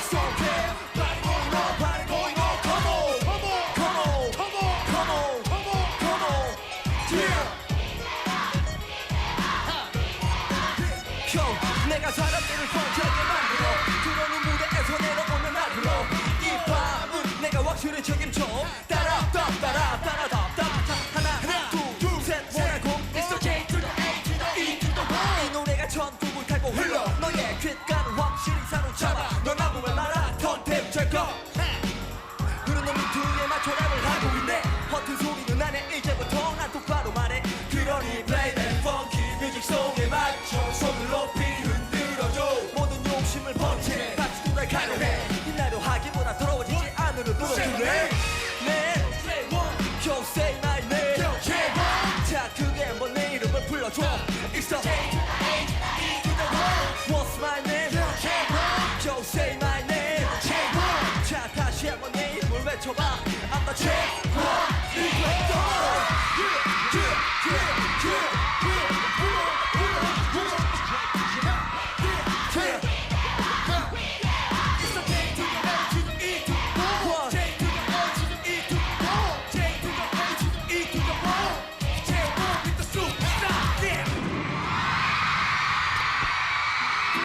이 Hey! 노래가 전국을 타고 번째 같이 돌아 가려 해 이날로 하기보다 더러워지지 않으려 노력해. 내 say my name 자 크게 한번 내 이름을 불러줘. It's the What's my name? Yo say my name 자 다시 한번 내 이름을 외쳐봐